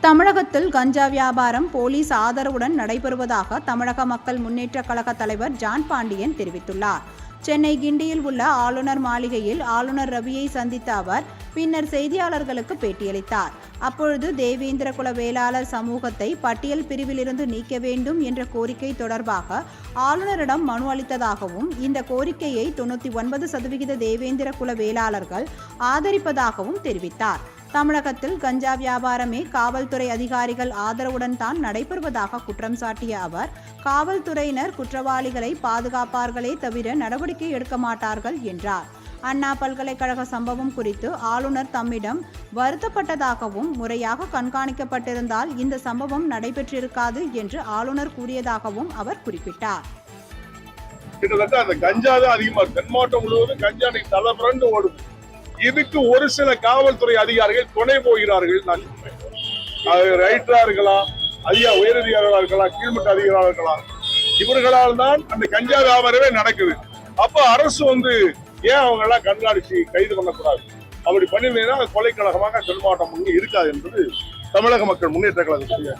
தமிழகத்தில் கஞ்சா வியாபாரம் போலீஸ் ஆதரவுடன் நடைபெறுவதாக தமிழக மக்கள் முன்னேற்றக் கழக தலைவர் ஜான் பாண்டியன் தெரிவித்துள்ளார். சென்னை கிண்டியில் உள்ள ஆளுநர் மாளிகையில் ஆளுநர் ரவியை சந்தித்த அவர் பின்னர் செய்தியாளர்களுக்கு பேட்டியளித்தார். அப்பொழுது தேவேந்திர குல வேளாளர் சமூகத்தை பட்டியல் பிரிவிலிருந்து நீக்க வேண்டும் என்ற கோரிக்கை தொடர்பாக ஆளுநரிடம் மனு அளித்ததாகவும் இந்த கோரிக்கையை தொண்ணூற்றி ஒன்பது சதவிகித தேவேந்திர குல வேளாளர்கள் ஆதரிப்பதாகவும் தெரிவித்தார். தமிழகத்தில் கஞ்சா வியாபாரமே காவல்துறை அதிகாரிகள் ஆதரவுடன் தான் நடைபெறுவதாக குற்றம் சாட்டிய அவர் காவல்துறையினர் குற்றவாளிகளை பாதுகாப்பார்களே தவிர நடவடிக்கை எடுக்க மாட்டார்கள் என்றார். அண்ணா பல்கலைக்கழக சம்பவம் குறித்து ஆளுநர் தம்மிடம் வருத்தப்பட்டதாகவும் முறையாக கண்காணிக்கப்பட்டிருந்தால் இந்த சம்பவம் நடைபெற்றிருக்காது என்று ஆளுநர் கூறியதாகவும் அவர் குறிப்பிட்டார். கிட்டத்தட்ட அந்த கஞ்சா தான் அதிகமா இருக்கு. முழுவதும் கஞ்சா இன்னைக்கு தலை ஓடுது. இதுக்கு ஒரு சில காவல்துறை அதிகாரிகள் துணை போகிறார்கள் நான் அது ரைட்டரா இருக்கலாம் அதிக உயரதிகாரிகளா இருக்கலாம் கீழ்மட்ட அதிகாரிகளா இருக்கலாம். இவர்களால் தான் அந்த கஞ்சா வியாபாரமே நடக்குது. அப்ப அரசு வந்து ஏன் அவங்க எல்லாம் கண்காணிச்சு கைது பண்ணக்கூடாது? அப்படி பண்ணிருந்தீங்கன்னா கொலைக்கழகமாக தென் மாவட்டம் இருக்காது என்பது தமிழக மக்கள் முன்னேற்ற கழகத்துடைய